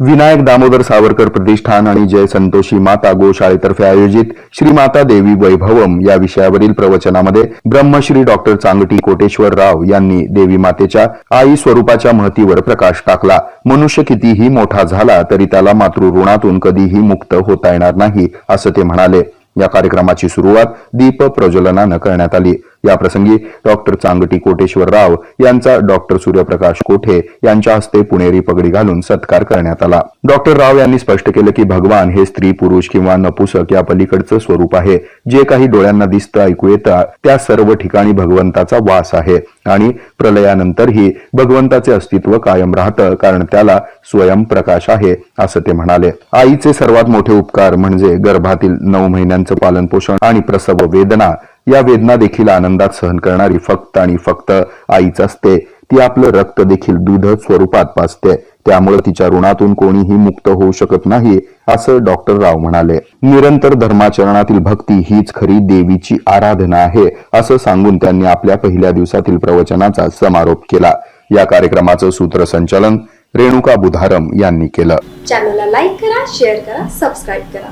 विनायक दामोदर सावरकर प्रतिष्ठान आणि जय संतोषी माता गोशाळेतर्फे आयोजित श्री माता देवी वैभवम या विषयावरील प्रवचनामध्ये ब्रह्मश्री डॉक्टर चांगटी कोटेश्वर राव यांनी देवी मातेच्या आई स्वरूपाच्या महतीवर प्रकाश टाकला. मनुष्य कितीही मोठा झाला तरी त्याला मातृऋणातून कधीही मुक्त होता येणार नाही असं ते म्हणाले. या कार्यक्रमाची सुरुवात दीप प्रज्वलनानं करण्यात आली. याप्रसंगी डॉक्टर चांगटी कोटेश्वर राव यांचा डॉक्टर सूर्यप्रकाश कोठे यांच्या हस्ते पुणेरी पगडी घालून सत्कार करण्यात आला. डॉक्टर राव यांनी स्पष्ट केलं की भगवान हे स्त्री पुरुष किंवा नपुसक या पलीकडचं स्वरूप आहे. जे काही डोळ्यांना दिसतं ऐकू येतं त्या सर्व ठिकाणी भगवंताचा वास आहे. आणि प्रलयानंतरही भगवंताचे अस्तित्व कायम राहतं कारण त्याला स्वयंप्रकाश आहे असं ते म्हणाले. आईचे सर्वात मोठे उपकार म्हणजे गर्भातील नऊ महिन्यांचं पालन पोषण आणि प्रसव वेदना या वेदना देखील आनंदात सहन करणारी फक्त आणि फक्त आईच असते. ती आपलं रक्त देखील दूध स्वरूपात पाचते त्यामुळे तिच्या ऋणातून कोणीही मुक्त होऊ शकत नाही असं डॉक्टर राव म्हणाले. निरंतर धर्माचरणातील भक्ती हीच खरी देवीची आराधना आहे असं सांगून त्यांनी आपल्या पहिल्या दिवसातील प्रवचनाचा समारोप केला. या कार्यक्रमाचं सूत्रसंचालन रेणुका बुधारम यांनी केलं. चॅनलला लाईक करा शेअर करा सबस्क्राईब करा.